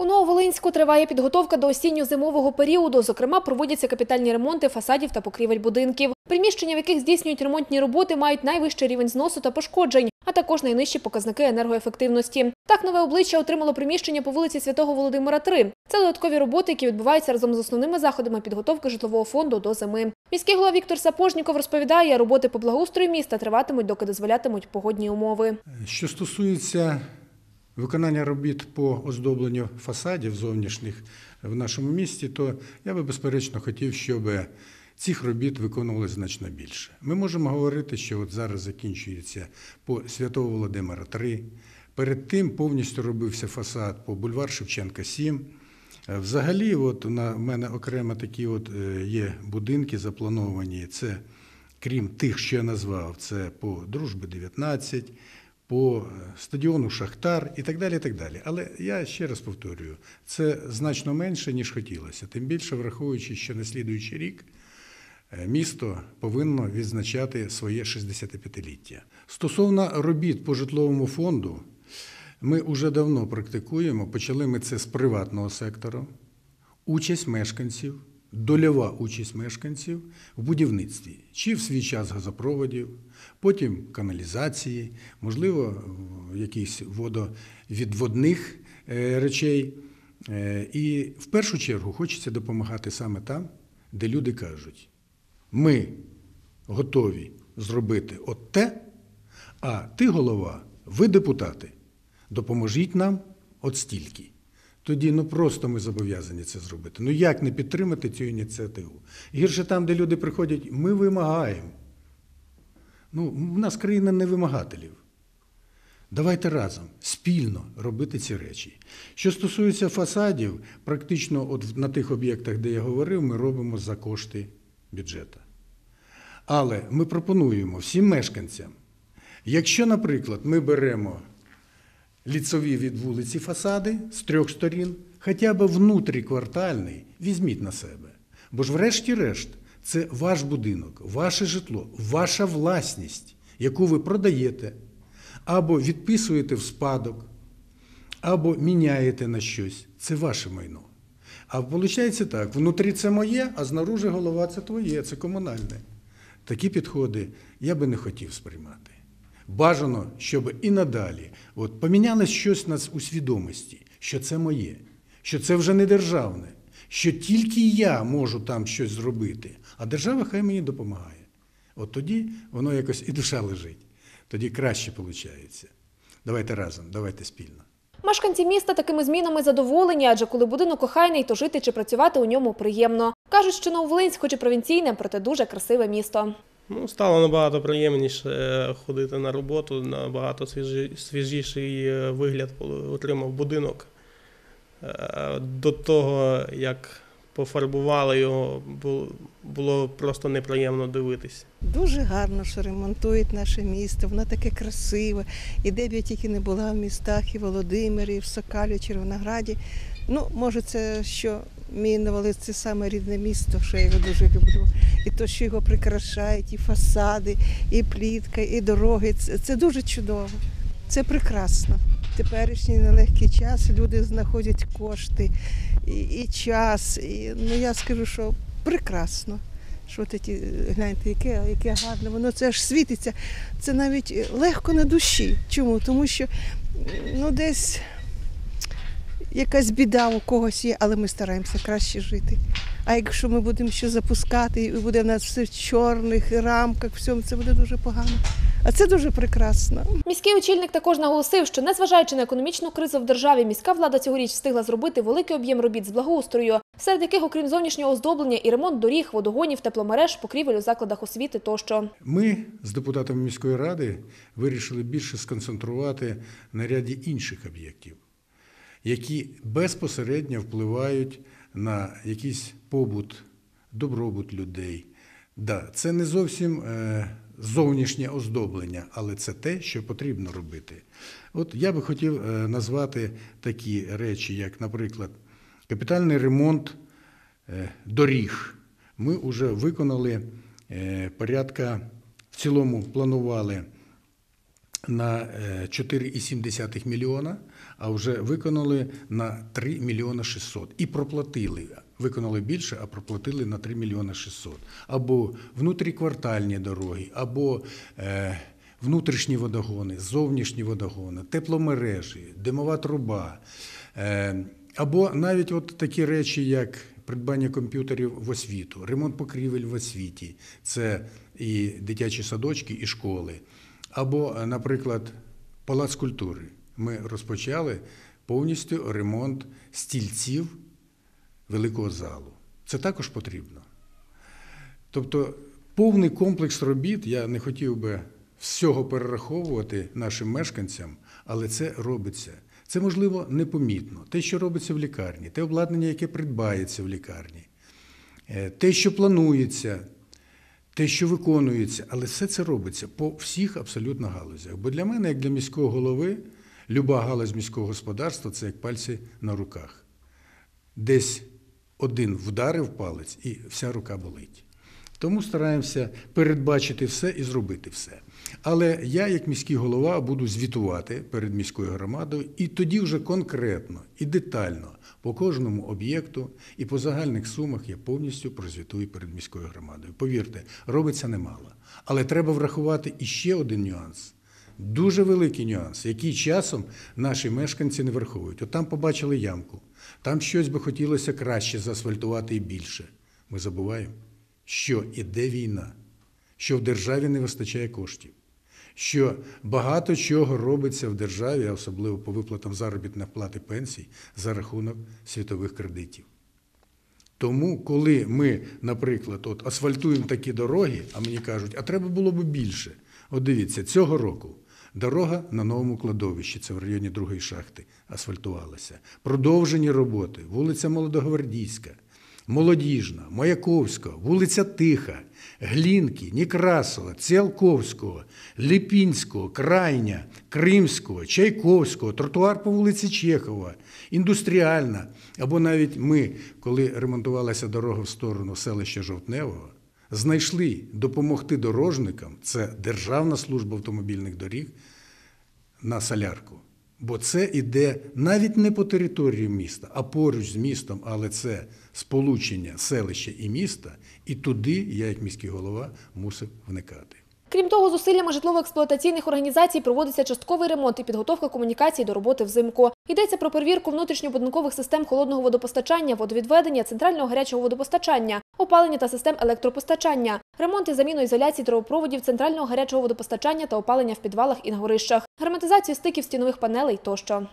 У Нововолинську триває підготовка до осінньо-зимового періоду. Зокрема, проводяться капітальні ремонти фасадів та покрівель будинків. Приміщення, в яких здійснюють ремонтні роботи, мають найвищий рівень зносу та пошкоджень, а також найнижчі показники енергоефективності. Так, нове обличчя отримало приміщення по вулиці Святого Володимира 3. Це додаткові роботи, які відбуваються разом з основними заходами підготовки житлового фонду до зими. Міський голова Віктор Сапожніков розповідає, роботи по благоустрою міста триватимуть, доки дозволятимуть погодні умови. Що стосується виконання робіт по оздобленню фасадів зовнішніх в нашому місті, то я би безперечно хотів, щоб цих робіт виконувалося значно більше. Ми можемо говорити, що от зараз закінчується по Святого Володимира 3. Перед тим повністю робився фасад по бульвар Шевченка 7. Е, Взагалі, от на мене окремо такі от е, є будинки заплановані. Це крім тих, що я назвав, це по Дружби 19, по е, стадіону Шахтар і так далі. і так далі. Але я ще раз повторюю, це значно менше, ніж хотілося. Тим більше, враховуючи, що на слідуючий рік е, місто повинно відзначати своє 65-ліття. Стосовно робіт по житловому фонду, ми вже давно практикуємо. Почали ми це з приватного сектору. Участь мешканців, дольова участь мешканців в будівництві, чи в свій час газопроводів, потім каналізації, можливо, в якихось водовідводних е, речей. Е, І в першу чергу хочеться допомагати саме там, де люди кажуть: ми готові зробити от те, а ти, голова, ви депутати, допоможіть нам от стільки. Тоді ну просто ми зобов'язані це зробити. Ну як не підтримати цю ініціативу? Гірше там, де люди приходять, ми вимагаємо. Ну, в нас країна не вимагателів. Давайте разом спільно робити ці речі. Що стосується фасадів, практично от на тих об'єктах, де я говорив, ми робимо за кошти бюджету. Але ми пропонуємо всім мешканцям, якщо, наприклад, ми беремо ліцові від вулиці фасади з трьох сторін, хоча б внутріквартальний, візьміть на себе. Бо ж, врешті-решт, це ваш будинок, ваше житло, ваша власність, яку ви продаєте, або відписуєте в спадок, або міняєте на щось. Це ваше майно. А виходить так: внутрі це моє, а знаружи голова це твоє, це комунальне. Такі підходи я би не хотів сприймати. Бажано, щоб і надалі от, помінялось щось у нас у свідомості, що це моє, що це вже не державне, що тільки я можу там щось зробити, а держава хай мені допомагає. От тоді воно якось і душа лежить, тоді краще виходить. Давайте разом, давайте спільно. Мешканці міста такими змінами задоволені, адже коли будинок охайний, то жити чи працювати у ньому приємно. Кажуть, що Нововолинськ, хоч і провінційне, проте дуже красиве місто. Ну, стало набагато приємніше е, ходити на роботу, набагато свіжі, свіжіший е, вигляд отримав будинок. Е, До того, як пофарбували його, було просто неприємно дивитись. Дуже гарно, що ремонтують наше місто, воно таке красиве. І де б я тільки не була в містах, і Володимирі, і в Сокалі, Червонограді. Ну, може, це що мій Новолиць це саме рідне місто, що я його дуже люблю. І то, що його прикрашають, і фасади, і плітка, і дороги. Це, це дуже чудово. Це прекрасно. Теперішній нелегкий час люди знаходять кошти і, і час. І, ну я скажу, що прекрасно. Що ти ті, гляньте, яке, яке гарне, воно це аж світиться. Це навіть легко на душі. Чому? Тому що ну, десь якась біда у когось є, але ми стараємося краще жити. А якщо ми будемо ще запускати, і буде в нас все в чорних рамках, всьому, це буде дуже погано. А це дуже прекрасно. Міський очільник також наголосив, що незважаючи на економічну кризу в державі, міська влада цьогоріч встигла зробити великий об'єм робіт з благоустрою, серед яких, окрім зовнішнього оздоблення, і ремонт доріг, водогонів, тепломереж, покрівель у закладах освіти тощо. Ми з депутатами міської ради вирішили більше сконцентрувати на ряді інших об'єктів, які безпосередньо впливають на якийсь побут, добробут людей. Да, це не зовсім е, зовнішнє оздоблення, але це те, що потрібно робити. От я би хотів е, назвати такі речі, як, наприклад, капітальний ремонт е, доріг. Ми вже виконали порядка, в цілому планували на е, 4,7 мільйона, а вже виконали на 3 мільйона 600. І проплатили. Виконали більше, а проплатили на 3 мільйона 600. Або внутріквартальні дороги, або е, внутрішні водогони, зовнішні водогони, тепломережі, димова труба. Е, або навіть от такі речі, як придбання комп'ютерів в освіту, ремонт покрівель в освіті, це і дитячі садочки, і школи. Або, е, наприклад, палац культури. Ми розпочали повністю ремонт стільців великого залу. Це також потрібно. Тобто повний комплекс робіт, я не хотів би всього перераховувати нашим мешканцям, але це робиться. Це можливо непомітно. Те, що робиться в лікарні, те обладнання, яке придбається в лікарні, е, те, що планується, те, що виконується, але все це робиться по всіх абсолютно галузях. Бо для мене, як для міського голови, люба галузь міського господарства це як пальці на руках. Десь один вдарив палець і вся рука болить. Тому стараємося передбачити все і зробити все. Але я, як міський голова, буду звітувати перед міською громадою, і тоді вже конкретно і детально по кожному об'єкту і по загальних сумах я повністю прозвітую перед міською громадою. Повірте, робиться немало. Але треба врахувати іще один нюанс. Дуже великий нюанс, який часом наші мешканці не враховують. От там побачили ямку, там щось би хотілося краще заасфальтувати і більше. Ми забуваємо, що іде війна, що в державі не вистачає коштів, що багато чого робиться в державі, особливо по виплатам заробітних плат і пенсій, за рахунок світових кредитів. Тому, коли ми, наприклад, от асфальтуємо такі дороги, а мені кажуть, а треба було б більше. От дивіться, цього року дорога на новому кладовищі, це в районі другої шахти, асфальтувалася. Продовжені роботи, вулиця Молодогвардійська, Молодіжна, Маяковська, вулиця Тиха, Глінки, Некрасова, Ціалковського, Ліпінського, Крайня, Кримського, Чайковського, тротуар по вулиці Чехова, індустріальна. Або навіть ми, коли ремонтувалася дорога в сторону селища Жовтневого, знайшли допомогти дорожникам, це Державна служба автомобільних доріг, на солярку. Бо це іде навіть не по території міста, а поруч з містом, але це сполучення селища і міста, і туди я, як міський голова, мусив вникати. Крім того, зусиллями житлово-експлуатаційних організацій проводиться частковий ремонт і підготовка комунікацій до роботи взимку. Йдеться про перевірку внутрішньобудинкових систем холодного водопостачання, водовідведення, центрального гарячого водопостачання, опалення та систем електропостачання, ремонт і заміну ізоляції трубопроводів центрального гарячого водопостачання та опалення в підвалах і на горищах, герметизацію стиків стінових панелей тощо.